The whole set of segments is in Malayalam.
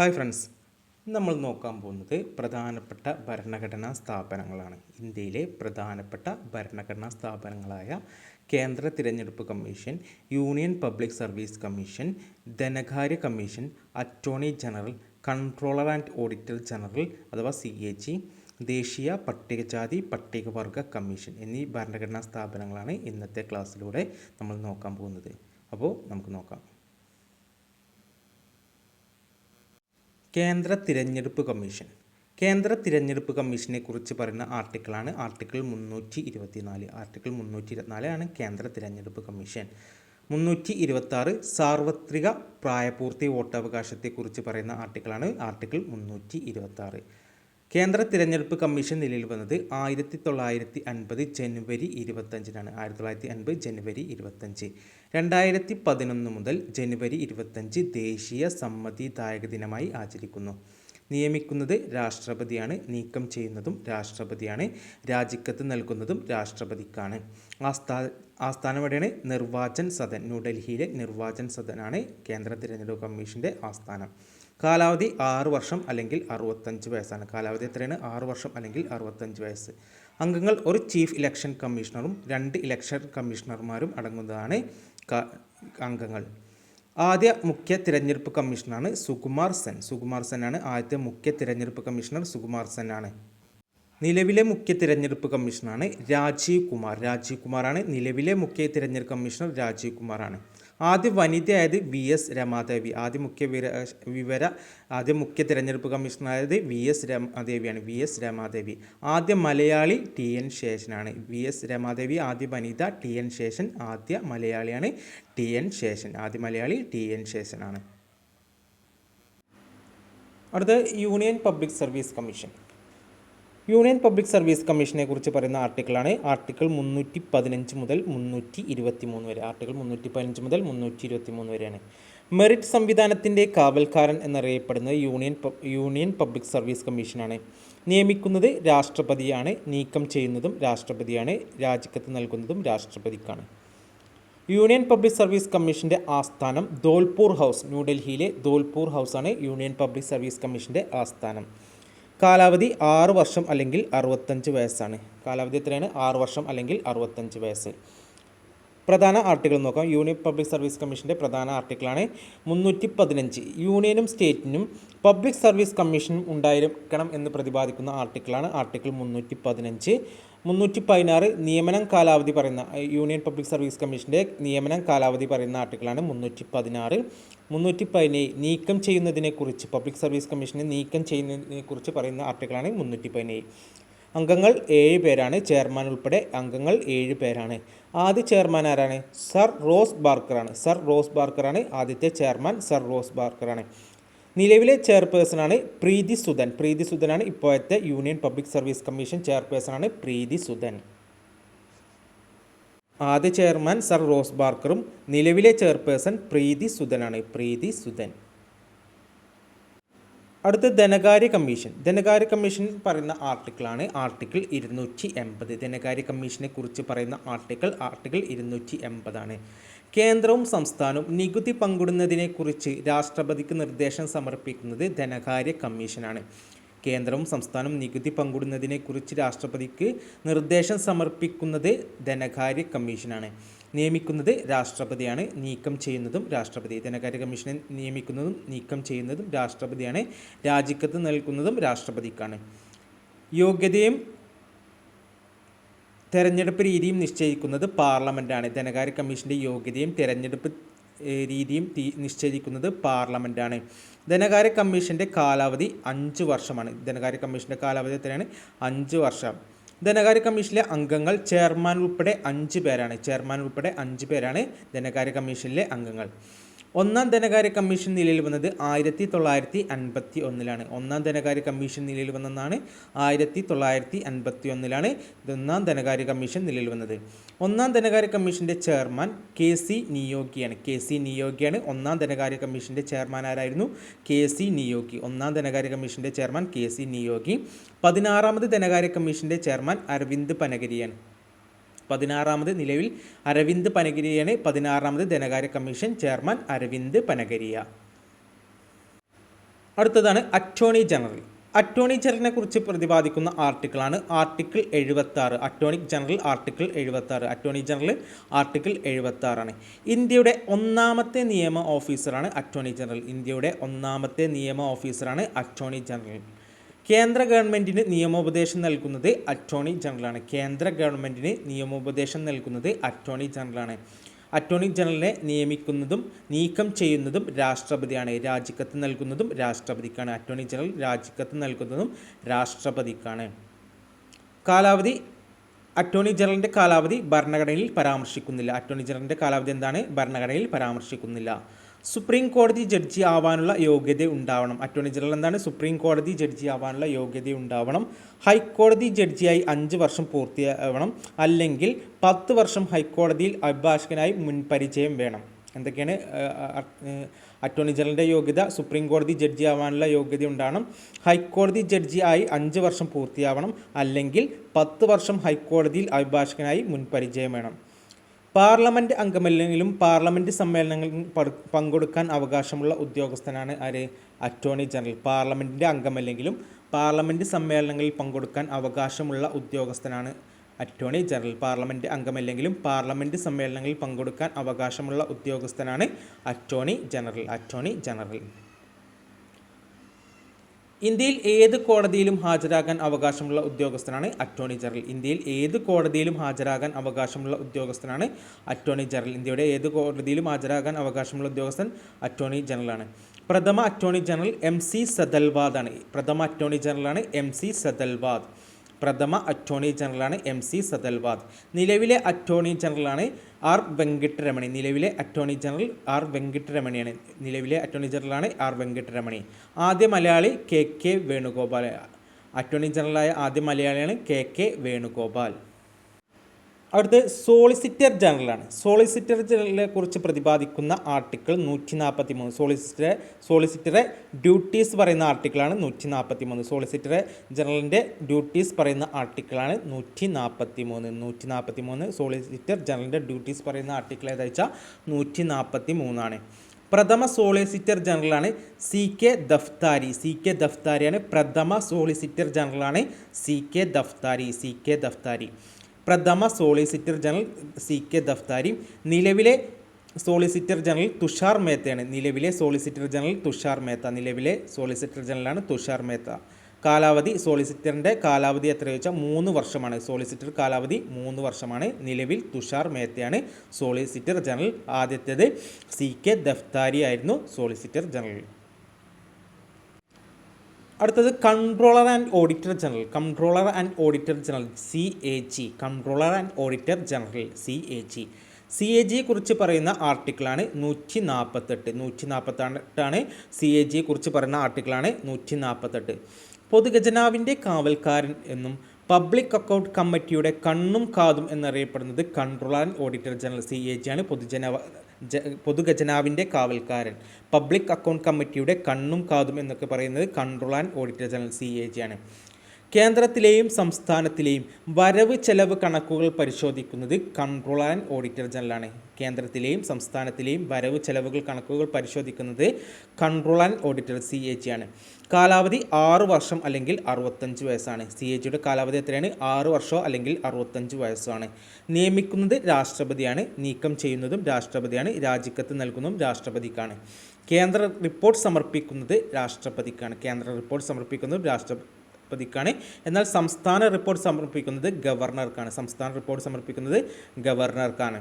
ഹായ് ഫ്രണ്ട്സ് നമ്മൾ നോക്കാൻ പോകുന്നത് പ്രധാനപ്പെട്ട ഭരണഘടനാ സ്ഥാപനങ്ങളാണ്. ഇന്ത്യയിലെ പ്രധാനപ്പെട്ട ഭരണഘടനാ സ്ഥാപനങ്ങളായ കേന്ദ്ര തിരഞ്ഞെടുപ്പ് commission union public service commission ധനകാര്യ commission attorney general controller and auditor general അഥവാ സി എ ജി ദേശീയ പട്ടികജാതി പട്ടികവർഗ കമ്മീഷൻ എന്നീ ഭരണഘടനാ സ്ഥാപനങ്ങളാണ് ഇന്നത്തെ ക്ലാസ്സിലൂടെ നമ്മൾ നോക്കാൻ പോകുന്നത്. അപ്പോൾ നമുക്ക് നോക്കാം. കേന്ദ്ര തിരഞ്ഞെടുപ്പ് കമ്മീഷൻ. കേന്ദ്ര തിരഞ്ഞെടുപ്പ് കമ്മീഷനെ കുറിച്ച് പറയുന്ന ആർട്ടിക്കിളാണ് ആർട്ടിക്കിൾ മുന്നൂറ്റി ഇരുപത്തിനാല് ആർട്ടിക്കിൾ മുന്നൂറ്റി ഇരുപത്തിനാല് ആണ് കേന്ദ്ര തിരഞ്ഞെടുപ്പ് കമ്മീഷൻ. മുന്നൂറ്റി ഇരുപത്തി സാർവത്രിക പ്രായപൂർത്തി വോട്ടവകാശത്തെക്കുറിച്ച് പറയുന്ന ആർട്ടിക്കിളാണ് ആർട്ടിക്കിൾ മുന്നൂറ്റി ഇരുപത്തി കേന്ദ്ര തിരഞ്ഞെടുപ്പ് കമ്മീഷൻ നിലയിൽ വന്നത് ആയിരത്തി തൊള്ളായിരത്തി അൻപത് ജനുവരി ഇരുപത്തഞ്ചിനാണ്. ആയിരത്തി തൊള്ളായിരത്തി അൻപത് ജനുവരി ഇരുപത്തഞ്ച്. രണ്ടായിരത്തി പതിനൊന്ന് മുതൽ ജനുവരി ഇരുപത്തഞ്ച് ദേശീയ സമ്മതിദായക ദിനമായി ആചരിക്കുന്നു. നിയമിക്കുന്നത് രാഷ്ട്രപതിയാണ് നീക്കം ചെയ്യുന്നതും രാഷ്ട്രപതിയാണ് രാജിക്കത്ത് നൽകുന്നതും രാഷ്ട്രപതിക്കാണ്. ആസ്ഥാ ആസ്ഥാനം എവിടെയാണ്? നിർവാചൻ സദൻ ന്യൂഡൽഹിയിലെ നിർവാചൻ സദനാണ് കേന്ദ്ര തിരഞ്ഞെടുപ്പ് കമ്മീഷന്റെ ആസ്ഥാനം. കാലാവധി ആറ് വർഷം അല്ലെങ്കിൽ അറുപത്തഞ്ച് വയസ്സാണ്. കാലാവധി എത്രയാണ്? ആറ് വർഷം അല്ലെങ്കിൽ അറുപത്തഞ്ച് വയസ്സ്. അംഗങ്ങൾ ഒരു ചീഫ് ഇലക്ഷൻ കമ്മീഷണറും രണ്ട് ഇലക്ഷൻ കമ്മീഷണർമാരും അടങ്ങുന്നതാണ് അംഗങ്ങൾ. ആദ്യ മുഖ്യ തിരഞ്ഞെടുപ്പ് കമ്മീഷണറാണ് സുകുമാർ സെൻ. സുകുമാർ സെൻ ആണ് ആദ്യത്തെ മുഖ്യ തിരഞ്ഞെടുപ്പ് കമ്മീഷണർ സുകുമാർ സെൻ ആണ്. നിലവിലെ മുഖ്യ തിരഞ്ഞെടുപ്പ് കമ്മീഷണറാണ് രാജീവ് കുമാർ. രാജീവ് കുമാറാണ് നിലവിലെ മുഖ്യ തിരഞ്ഞെടുപ്പ് കമ്മീഷണർ രാജീവ് കുമാറാണ് ആദ്യ വനിതയായത് വി എസ് രമാദേവി. ആദ്യ മുഖ്യ വിവര ആദ്യ മുഖ്യ തിരഞ്ഞെടുപ്പ് കമ്മീഷണറായത് വി എസ് രമാദേവിയാണ് വി എസ് രമാദേവി. ആദ്യ മലയാളി ടി എൻ ശേഷനാണ്. വി എസ് രമാദേവി ആദ്യ വനിത ടി എൻ ശേഷൻ ആദ്യ മലയാളിയാണ് ടി എൻ ശേഷൻ ആദ്യ മലയാളി ടി എൻ ശേഷനാണ്. അടുത്ത union public service commission. Union public service കമ്മീഷനെ കുറിച്ച് പറയുന്ന ആർട്ടിക്കിളാണ് ആർട്ടിക്കിൾ മുന്നൂറ്റി പതിനഞ്ച് മുതൽ മുന്നൂറ്റി ഇരുപത്തി മൂന്ന് വരെ. ആർട്ടിക്കിൾ മുന്നൂറ്റി പതിനഞ്ച് മുതൽ മുന്നൂറ്റി ഇരുപത്തി മൂന്ന് വരെയാണ്. മെറിറ്റ് സംവിധാനത്തിന്റെ കാവൽക്കാരൻ എന്നറിയപ്പെടുന്നത് യൂണിയൻ യൂണിയൻ പബ്ലിക് സർവീസ് കമ്മീഷനാണ്. നിയമിക്കുന്നത് രാഷ്ട്രപതിയാണ് നീക്കം ചെയ്യുന്നതും രാഷ്ട്രപതിയാണ് രാജിക്കത്ത് നൽകുന്നതും രാഷ്ട്രപതിക്കാണ്. യൂണിയൻ പബ്ലിക് സർവീസ് കമ്മീഷന്റെ ആസ്ഥാനം ധോൽപൂർ ഹൗസ് ന്യൂഡൽഹിയിലെ ധോൽപൂർ ഹൗസാണ് യൂണിയൻ പബ്ലിക് സർവീസ് കമ്മീഷന്റെ ആസ്ഥാനം. കാലാവധി ആറ് വർഷം അല്ലെങ്കിൽ അറുപത്തഞ്ച് വയസ്സാണ്. കാലാവധി എത്രയാണ്? ആറ് വർഷം അല്ലെങ്കിൽ അറുപത്തഞ്ച് വയസ്സ്. പ്രധാന ആർട്ടിക്കിൾ നോക്കാം. യൂണിയൻ പബ്ലിക് സർവീസ് കമ്മീഷന്റെ പ്രധാന ആർട്ടിക്കിളാണ് മുന്നൂറ്റി പതിനഞ്ച്. യൂണിയനും സ്റ്റേറ്റിനും പബ്ലിക് സർവീസ് കമ്മീഷനും ഉണ്ടായിരിക്കണം എന്ന് പ്രതിപാദിക്കുന്ന ആർട്ടിക്കിളാണ് ആർട്ടിക്കിൾ മുന്നൂറ്റി പതിനഞ്ച്. മുന്നൂറ്റി പതിനാറ് നിയമനം കാലാവധി പറയുന്ന യൂണിയൻ പബ്ലിക് സർവീസ് കമ്മീഷന്റെ നിയമനം കാലാവധി പറയുന്ന ആർട്ടിക്കിളാണ് മുന്നൂറ്റി പതിനാറ് മുന്നൂറ്റി പതിനേഴ് നീക്കം ചെയ്യുന്നതിനെക്കുറിച്ച് പബ്ലിക് സർവീസ് കമ്മീഷനെ നീക്കം ചെയ്യുന്നതിനെക്കുറിച്ച് പറയുന്ന ആർട്ടിക്കിളാണ് മുന്നൂറ്റി പതിനേഴ് അംഗങ്ങൾ ഏഴ് പേരാണ് ചെയർമാൻ ഉൾപ്പെടെ അംഗങ്ങൾ ഏഴ് പേരാണ്. ആദ്യ ചെയർമാൻ ആരാണ്? സർ റോസ് ബാർക്കറാണ്. സർ റോസ് ബാർക്കറാണ് ആദ്യത്തെ ചെയർമാൻ. Sir Ross ബാർക്കറാണ്. നിലവിലെ ചെയർപേഴ്സണാണ് പ്രീതി സുധൻ. പ്രീതി സുധനാണ് ഇപ്പോഴത്തെ യൂണിയൻ പബ്ലിക് സർവീസ് കമ്മീഷൻ ചെയർപേഴ്സണാണ് പ്രീതി സുധൻ. ആദ്യ ചെയർമാൻ സർ റോസ് ബാർക്കറും നിലവിലെ ചെയർപേഴ്സൺ പ്രീതി സുധനാണ്. പ്രീതി സുധൻ. അടുത്ത ധനകാര്യ കമ്മീഷൻ. ധനകാര്യ കമ്മീഷൻ പറയുന്ന ആർട്ടിക്കിളാണ് ആർട്ടിക്കിൾ ഇരുന്നൂറ്റി എൺപത്. ധനകാര്യ കമ്മീഷനെ കുറിച്ച് പറയുന്ന ആർട്ടിക്കിൾ ആർട്ടിക്കിൾ ഇരുന്നൂറ്റി എൺപതാണ്. കേന്ദ്രവും സംസ്ഥാനവും നികുതി പങ്കിടുന്നതിനെക്കുറിച്ച് രാഷ്ട്രപതിക്ക് നിർദ്ദേശം സമർപ്പിക്കുന്നത് ധനകാര്യ കമ്മീഷനാണ്. കേന്ദ്രവും സംസ്ഥാനവും നികുതി പങ്കിടുന്നതിനെക്കുറിച്ച് രാഷ്ട്രപതിക്ക് നിർദ്ദേശം സമർപ്പിക്കുന്നത് ധനകാര്യ കമ്മീഷനാണ്. നിയമിക്കുന്നത് രാഷ്ട്രപതിയാണ് നീക്കം ചെയ്യുന്നതും രാഷ്ട്രപതി. ധനകാര്യ കമ്മീഷനെ നിയമിക്കുന്നതും നീക്കം ചെയ്യുന്നതും രാഷ്ട്രപതിയാണ്. രാജിക്കത്ത് നൽകുന്നതും രാഷ്ട്രപതിക്കാണ്. യോഗ്യതയും തെരഞ്ഞെടുപ്പ് രീതിയും നിശ്ചയിക്കുന്നത് പാർലമെന്റാണ് ധനകാര്യ കമ്മീഷന്റെ യോഗ്യതയും തെരഞ്ഞെടുപ്പ് രീതിയും നിശ്ചയിക്കുന്നത് പാർലമെന്റാണ് ധനകാര്യ കമ്മീഷന്റെ കാലാവധി അഞ്ച് വർഷമാണ്. ധനകാര്യ കമ്മീഷന്റെ കാലാവധി എത്രയാണ്? അഞ്ച് വർഷം. ധനകാര്യ കമ്മീഷനിലെ അംഗങ്ങൾ ചെയർമാൻ ഉൾപ്പെടെ അഞ്ച് പേരാണ്. ചെയർമാൻ ഉൾപ്പെടെ അഞ്ച് പേരാണ് ധനകാര്യ കമ്മീഷനിലെ അംഗങ്ങൾ. ഒന്നാം ധനകാര്യ കമ്മീഷൻ നിലയിൽ വന്നത് ആയിരത്തി തൊള്ളായിരത്തി അൻപത്തി ഒന്നിലാണ് ഒന്നാം ധനകാര്യ കമ്മീഷൻ നിലയിൽ വന്നതാണ് ആയിരത്തി തൊള്ളായിരത്തി അൻപത്തി ഒന്നിലാണ് ഒന്നാം ധനകാര്യ കമ്മീഷൻ നിലയിൽ വന്നത്. ഒന്നാം ധനകാര്യ കമ്മീഷന്റെ ചെയർമാൻ കെ സി നിയോഗിയാണ്. കെ സി നിയോഗിയാണ് ഒന്നാം ധനകാര്യ കമ്മീഷന്റെ ചെയർമാൻ ആരായിരുന്നു? K C Niyogi. ഒന്നാം ധനകാര്യ കമ്മീഷന്റെ ചെയർമാൻ കെ സി നിയോഗി. പതിനാറാമത് ധനകാര്യ കമ്മീഷന്റെ ചെയർമാൻ അരവിന്ദ് പനഗരിയാണ്. പതിനാറാമത് നിലവിൽ അരവിന്ദ് പനഗിരിയാണ് പതിനാറാമത് ധനകാര്യ കമ്മീഷൻ ചെയർമാൻ അരവിന്ദ് പനഗരിയ. അടുത്തതാണ് അറ്റോർണി ജനറൽ. അറ്റോർണി ജനറലിനെ കുറിച്ച് പ്രതിപാദിക്കുന്ന ആർട്ടിക്കിളാണ് ആർട്ടിക്കിൾ എഴുപത്തി ആറ് അറ്റോർണി ജനറൽ ആർട്ടിക്കിൾ എഴുപത്തി ആറ് അറ്റോർണി ജനറൽ ആർട്ടിക്കിൾ എഴുപത്തി ആറാണ് ഇന്ത്യയുടെ ഒന്നാമത്തെ നിയമ ഓഫീസറാണ് അറ്റോർണി ജനറൽ. ഇന്ത്യയുടെ ഒന്നാമത്തെ നിയമ ഓഫീസറാണ് അറ്റോർണി ജനറൽ. കേന്ദ്ര ഗവൺമെന്റിന് നിയമോപദേശം നൽകുന്നത് അറ്റോർണി ജനറലാണ്. കേന്ദ്ര ഗവൺമെന്റിന് നിയമോപദേശം നൽകുന്നത് അറ്റോർണി ജനറലാണ്. അറ്റോർണി ജനറലിനെ നിയമിക്കുന്നതും നീക്കം ചെയ്യുന്നതും രാഷ്ട്രപതിയാണ്. രാജിക്കത്ത് നൽകുന്നതും രാഷ്ട്രപതിക്കാണ്. അറ്റോർണി ജനറൽ രാജിക്കത്ത് നൽകുന്നതും രാഷ്ട്രപതിക്കാണ്. കാലാവധി അറ്റോർണി ജനറലിന്റെ കാലാവധി ഭരണഘടനയിൽ പരാമർശിക്കുന്നില്ല. അറ്റോർണി ജനറലിന്റെ കാലാവധി എന്താണ്? ഭരണഘടനയിൽ പരാമർശിക്കുന്നില്ല. സുപ്രീം കോടതി ജഡ്ജി ആവാനുള്ള യോഗ്യത ഉണ്ടാവണം. അറ്റോർണി ജനറൽ എന്താണ്? സുപ്രീം കോടതി ജഡ്ജി ആവാനുള്ള യോഗ്യത ഉണ്ടാവണം. ഹൈക്കോടതി ജഡ്ജിയായി അഞ്ച് വർഷം പൂർത്തിയാവണം. അല്ലെങ്കിൽ പത്ത് വർഷം ഹൈക്കോടതിയിൽ അഭിഭാഷകനായി മുൻപരിചയം വേണം. എന്തൊക്കെയാണ്? അറ്റോർണി ജനറലിന്റെ യോഗ്യത സുപ്രീം കോടതി ജഡ്ജി ആവാനുള്ള യോഗ്യത ഉണ്ടാവണം. ഹൈക്കോടതി ജഡ്ജി ആയി അഞ്ച് വർഷം പൂർത്തിയാവണം. അല്ലെങ്കിൽ പത്ത് വർഷം ഹൈക്കോടതിയിൽ അഭിഭാഷകനായി മുൻപരിചയം വേണം. പാർലമെന്റ് അംഗമല്ലെങ്കിലും പാർലമെന്റ് സമ്മേളനങ്ങളിൽ പങ്കെടുക്കാൻ അവകാശമുള്ള ഉദ്യോഗസ്ഥനാണ് ആര്? Attorney general. പാർലമെന്റിന്റെ അംഗമല്ലെങ്കിലും പാർലമെന്റ് സമ്മേളനങ്ങളിൽ പങ്കെടുക്കാൻ അവകാശമുള്ള ഉദ്യോഗസ്ഥനാണ് അറ്റോർണി ജനറൽ. പാർലമെന്റ് അംഗമല്ലെങ്കിലും പാർലമെന്റ് സമ്മേളനങ്ങളിൽ പങ്കെടുക്കാൻ അവകാശമുള്ള ഉദ്യോഗസ്ഥനാണ് അറ്റോർണി ജനറൽ. Attorney general. ഇന്ത്യയിൽ ഏത് കോടതിയിലും ഹാജരാകാൻ അവകാശമുള്ള ഉദ്യോഗസ്ഥനാണ് അറ്റോർണി ജനറൽ. ഇന്ത്യയിൽ ഏത് കോടതിയിലും ഹാജരാകാൻ അവകാശമുള്ള ഉദ്യോഗസ്ഥനാണ് അറ്റോർണി ജനറൽ. ഇന്ത്യയുടെ ഏത് കോടതിയിലും ഹാജരാകാൻ അവകാശമുള്ള ഉദ്യോഗസ്ഥൻ അറ്റോർണി ജനറലാണ്. പ്രഥമ അറ്റോർണി ജനറൽ എം സി സദൽവാദാണ് പ്രഥമ അറ്റോർണി ജനറലാണ് എം സി സദൽവാദ്. പ്രഥമ അറ്റോർണി ജനറലാണ് എം സി സദൽവാദ്. നിലവിലെ അറ്റോർണി ജനറലാണ് ആർ വെങ്കിട്ടരമണി. നിലവിലെ അറ്റോർണി ജനറൽ ആർ വെങ്കിട്ടരമണിയാണ്. നിലവിലെ അറ്റോർണി ജനറലാണ് ആർ വെങ്കിട്ടരമണി. ആദ്യ Malayali K K Venugopal. Attorney ജനറലായ ആദ്യ മലയാളിയാണ് കെ കെ വേണുഗോപാൽ. അടുത്ത് സോളിസിറ്റർ ജനറലാണ് സോളിസിറ്റർ ജനറലിനെ കുറിച്ച് പ്രതിപാദിക്കുന്ന ആർട്ടിക്കിൾ നൂറ്റി നാൽപ്പത്തി മൂന്ന് സോളിസിറ്ററെ സോളിസിറ്ററെ ഡ്യൂട്ടീസ് പറയുന്ന ആർട്ടിക്കിളാണ് നൂറ്റി നാൽപ്പത്തി മൂന്ന് സോളിസിറ്ററെ ജനറലിന്റെ ഡ്യൂട്ടീസ് പറയുന്ന ആർട്ടിക്കിളാണ് നൂറ്റി നാൽപ്പത്തി മൂന്ന് നൂറ്റി നാൽപ്പത്തി മൂന്ന് സോളിസിറ്റർ ജനറലിന്റെ ഡ്യൂട്ടീസ് പറയുന്ന ആർട്ടിക്കിൾ ഏതാ വെച്ചാൽ നൂറ്റി നാൽപ്പത്തി മൂന്നാണ് പ്രഥമ solicitor ജനറലാണ് C K Daftari C K ദഫ്താരിയാണ് പ്രഥമ solicitor ജനറലാണ് C K Daftari C K Daftari പ്രഥമ solicitor general C K Daftari നിലവിലെ സോളിസിറ്റർ ജനറൽ തുഷാർ മേത്തയാണ്. നിലവിലെ സോളിസിറ്റർ ജനറൽ തുഷാർ മേത്ത. നിലവിലെ സോളിസിറ്റർ ജനറലാണ് തുഷാർ മേത്ത. കാലാവധി സോളിസിറ്ററിന്റെ കാലാവധി എത്ര ചോദിച്ചാൽ മൂന്ന് വർഷമാണ്. സോളിസിറ്റർ കാലാവധി മൂന്ന് വർഷമാണ്. നിലവിൽ തുഷാർ മേത്തയാണ് സോളിസിറ്റർ ജനറൽ ആദ്യത്തേത്. സി കെ ദഫ്താരി ആയിരുന്നു സോളിസിറ്റർ ജനറൽ. അടുത്തത് controller and auditor general controller and auditor general C A G controller and auditor general C A G C A ജിയെ കുറിച്ച് പറയുന്ന ആർട്ടിക്കിളാണ് നൂറ്റി നാൽപ്പത്തെട്ട് നൂറ്റി നാൽപ്പത്തെട്ടാണ് സി എ ജിയെ കുറിച്ച് പറയുന്ന ആർട്ടിക്കിളാണ് നൂറ്റി നാൽപ്പത്തെട്ട് പൊതുഖജനാവിന്റെ കാവൽക്കാരൻ എന്നും പബ്ലിക് അക്കൗണ്ട് കമ്മിറ്റിയുടെ കണ്ണും കാതും എന്നറിയപ്പെടുന്നത് controller and auditor general C A G ആണ്. പൊതുജന പൊതുഖജനാവിന്റെ കാവൽക്കാരൻ. പബ്ലിക് അക്കൗണ്ട് കമ്മിറ്റിയുടെ കണ്ണും കാതും എന്നൊക്കെ പറയുന്നത് control and auditor general C A G ആണ്. കേന്ദ്രത്തിലെയും സംസ്ഥാനത്തിലെയും വരവ് ചെലവ് കണക്കുകൾ പരിശോധിക്കുന്നത് കൺട്രോളർ ആൻഡ് ഓഡിറ്റർ ജനറലാണ് കേന്ദ്രത്തിലെയും സംസ്ഥാനത്തിലെയും വരവ് ചെലവുകൾ കണക്കുകൾ പരിശോധിക്കുന്നത് control and auditor C A G ആണ്. കാലാവധി ആറ് വർഷം അല്ലെങ്കിൽ അറുപത്തഞ്ച് വയസ്സാണ്. സി എ ജിയുടെ കാലാവധി എത്രയാണ്? ആറ് വർഷമോ അല്ലെങ്കിൽ അറുപത്തഞ്ച് വയസ്സാണ്. നിയമിക്കുന്നത് രാഷ്ട്രപതിയാണ്. നീക്കം ചെയ്യുന്നതും രാഷ്ട്രപതിയാണ്. രാജിക്കത്ത് നൽകുന്നതും രാഷ്ട്രപതിക്കാണ്. കേന്ദ്ര റിപ്പോർട്ട് സമർപ്പിക്കുന്നത് രാഷ്ട്രപതിക്കാണ്. കേന്ദ്ര റിപ്പോർട്ട് സമർപ്പിക്കുന്നതും രാഷ്ട്ര രാഷ്ട്രപതിക്കാണ് എന്നാൽ സംസ്ഥാന റിപ്പോർട്ട് സമർപ്പിക്കുന്നത് ഗവർണർക്കാണ്. സംസ്ഥാന റിപ്പോർട്ട് സമർപ്പിക്കുന്നത് ഗവർണർക്കാണ്.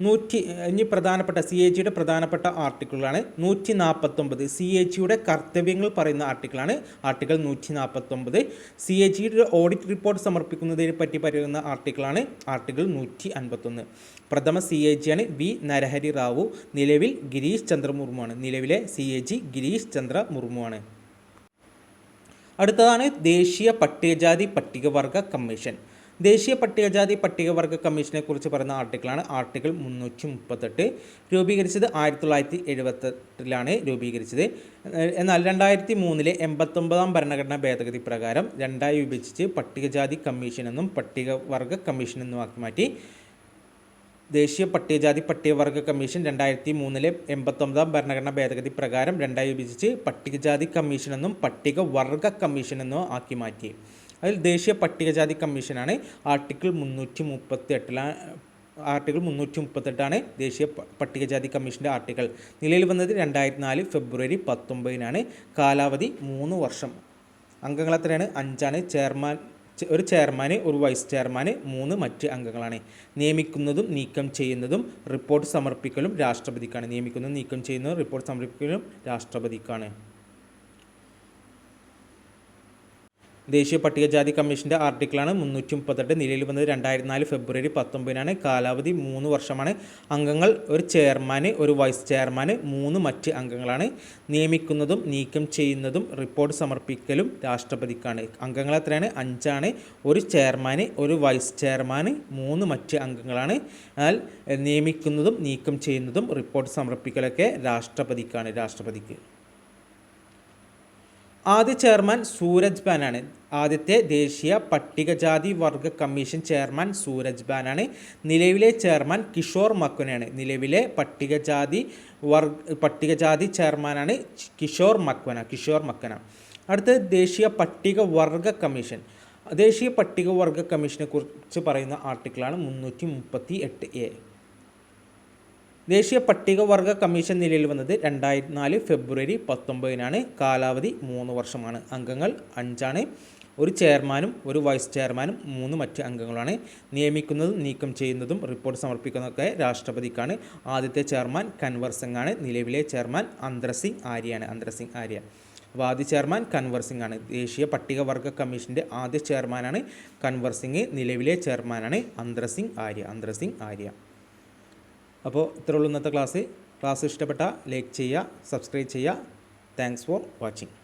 നൂറ്റി ഇനി പ്രധാനപ്പെട്ട സി എ ജിയുടെ പ്രധാനപ്പെട്ട ആർട്ടിക്കിളാണ് നൂറ്റി നാൽപ്പത്തൊമ്പത് സി എ ജിയുടെ കർത്തവ്യങ്ങൾ പറയുന്ന ആർട്ടിക്കിളാണ് ആർട്ടിക്കിൾ നൂറ്റി നാൽപ്പത്തൊമ്പത് സി എ ജിയുടെ ഓഡിറ്റ് റിപ്പോർട്ട് സമർപ്പിക്കുന്നതിനെ പറ്റി പറയുന്ന ആർട്ടിക്കിളാണ് ആർട്ടിക്കിൾ നൂറ്റി അൻപത്തൊന്ന് പ്രഥമ സി എ ജിയാണ് വി നരഹരി റാവു നിലവിൽ ഗിരീഷ് ചന്ദ്ര മുർമുവാണ് നിലവിലെ C A G Girish Chandra മുർമുവാണ് അടുത്തതാണ് ദേശീയ പട്ടികജാതി പട്ടികവർഗ കമ്മീഷൻ. ദേശീയ പട്ടികജാതി പട്ടികവർഗ കമ്മീഷനെ കുറിച്ച് പറയുന്ന ആർട്ടിക്കിളാണ്. ആർട്ടിക്കിൾ മുന്നൂറ്റി മുപ്പത്തെട്ട് രൂപീകരിച്ചത് ആയിരത്തി തൊള്ളായിരത്തി എഴുപത്തെട്ടിലാണ് രൂപീകരിച്ചത്. എന്നാൽ രണ്ടായിരത്തി മൂന്നിലെ എൺപത്തൊമ്പതാം ഭരണഘടനാ ഭേദഗതി പ്രകാരം രണ്ടായി വിഭജിച്ച് പട്ടികജാതി കമ്മീഷൻ എന്നും പട്ടികവർഗ കമ്മീഷൻ എന്നും ആക്കി മാറ്റി. ദേശീയ പട്ടികജാതി പട്ടികവർഗ കമ്മീഷൻ രണ്ടായിരത്തി മൂന്നിലെ എൺപത്തൊമ്പതാം ഭരണഘടനാ ഭേദഗതി പ്രകാരം രണ്ടായി വിഭജിച്ച് പട്ടികജാതി കമ്മീഷൻ എന്നും പട്ടികവർഗ കമ്മീഷൻ എന്നും ആക്കി മാറ്റി. അതിൽ ദേശീയ പട്ടികജാതി കമ്മീഷനാണ് ആർട്ടിക്കിൾ മുന്നൂറ്റി മുപ്പത്തി ആർട്ടിക്കിൾ മുന്നൂറ്റി മുപ്പത്തെട്ടാണ് ദേശീയ പട്ടികജാതി കമ്മീഷന്റെ ആർട്ടിക്കിൾ. നിലയിൽ വന്നത് രണ്ടായിരത്തി നാല് ഫെബ്രുവരി പത്തൊമ്പതിനാണ്. കാലാവധി മൂന്ന് വർഷം. അംഗങ്ങൾ എത്രയാണ്? അഞ്ചാണ്. ചെയർമാൻ ഒരു ചെയർമാന് ഒരു വൈസ് ചെയർമാന് മൂന്ന് മറ്റ് അംഗങ്ങളാണ്. നിയമിക്കുന്നതും നീക്കം ചെയ്യുന്നതും റിപ്പോർട്ട് സമർപ്പിക്കലും രാഷ്ട്രപതിക്കാണ്. നിയമിക്കുന്നതും നീക്കം ചെയ്യുന്നതും റിപ്പോർട്ട് സമർപ്പിക്കലും രാഷ്ട്രപതിക്കാണ്. ദേശീയ പട്ടികജാതി കമ്മീഷന്റെ ആർട്ടിക്കിളാണ് മുന്നൂറ്റി മുപ്പത്തെട്ട് നിലയിൽ വന്നത് രണ്ടായിരത്തി നാല് ഫെബ്രുവരി പത്തൊമ്പതിനാണ്. കാലാവധി മൂന്ന് വർഷമാണ്. അംഗങ്ങൾ ഒരു ചെയർമാന് ഒരു വൈസ് ചെയർമാന് മൂന്ന് മറ്റ് അംഗങ്ങളാണ്. നിയമിക്കുന്നതും നീക്കം ചെയ്യുന്നതും റിപ്പോർട്ട് സമർപ്പിക്കലും രാഷ്ട്രപതിക്കാണ്. അംഗങ്ങൾ എത്രയാണ്? അഞ്ചാണ്. ഒരു ചെയർമാന് ഒരു വൈസ് ചെയർമാന് മൂന്ന് മറ്റ് അംഗങ്ങളാണ്. എന്നാൽ നിയമിക്കുന്നതും നീക്കം ചെയ്യുന്നതും റിപ്പോർട്ട് സമർപ്പിക്കലൊക്കെ രാഷ്ട്രപതിക്കാണ്. രാഷ്ട്രപതിക്ക് ആദ്യ ചെയർമാൻ സൂരജ് ബാനാണ്. ആദ്യത്തെ ദേശീയ പട്ടികജാതി വർഗ കമ്മീഷൻ ചെയർമാൻ സൂരജ് ബാനാണ്. നിലവിലെ ചെയർമാൻ കിഷോർ മക്വനാണ് നിലവിലെ പട്ടികജാതി വർഗ പട്ടികജാതി ചെയർമാനാണ് കിഷോർ മക്വന കിഷോർ മക്വന അടുത്തത് ദേശീയ പട്ടിക വർഗ കമ്മീഷൻ. ദേശീയ പട്ടികവർഗ കമ്മീഷനെ കുറിച്ച് പറയുന്ന ആർട്ടിക്കിളാണ് മുന്നൂറ്റി മുപ്പത്തി എട്ട് എ. ദേശീയ പട്ടികവർഗ കമ്മീഷൻ നിലയിൽ വന്നത് രണ്ടായിരത്തി നാല് ഫെബ്രുവരി പത്തൊമ്പതിനാണ്. കാലാവധി മൂന്ന് വർഷമാണ്. അംഗങ്ങൾ അഞ്ചാണ്. ഒരു ചെയർമാനും ഒരു വൈസ് ചെയർമാനും മൂന്ന് മറ്റ് അംഗങ്ങളാണ്. നിയമിക്കുന്നതും നീക്കം ചെയ്യുന്നതും റിപ്പോർട്ട് സമർപ്പിക്കുന്നതൊക്കെ രാഷ്ട്രപതിക്കാണ്. ആദ്യത്തെ ചെയർമാൻ കൻവർ സിംഗ് ആണ് നിലവിലെ ചെയർമാൻ അന്തർ ആര്യയാണ്. അന്തർ ആര്യ. വാദി ചെയർമാൻ കൻവർ സിംഗ് ആണ് ദേശീയ പട്ടികവർഗ കമ്മീഷന്റെ ആദ്യ ചെയർമാനാണ് കൻവർ സിംഗ്. നിലവിലെ ചെയർമാനാണ് അന്തർ ആര്യ. അന്തർ ആര്യ. അപ്പോൾ ഇത്രയുള്ളൂ ഇന്നത്തെ ക്ലാസ്. ക്ലാസ് ഇഷ്ടപ്പെട്ട ലൈക്ക് ചെയ്യുക സബ്സ്ക്രൈബ് ചെയ്യുക. Thanks for watching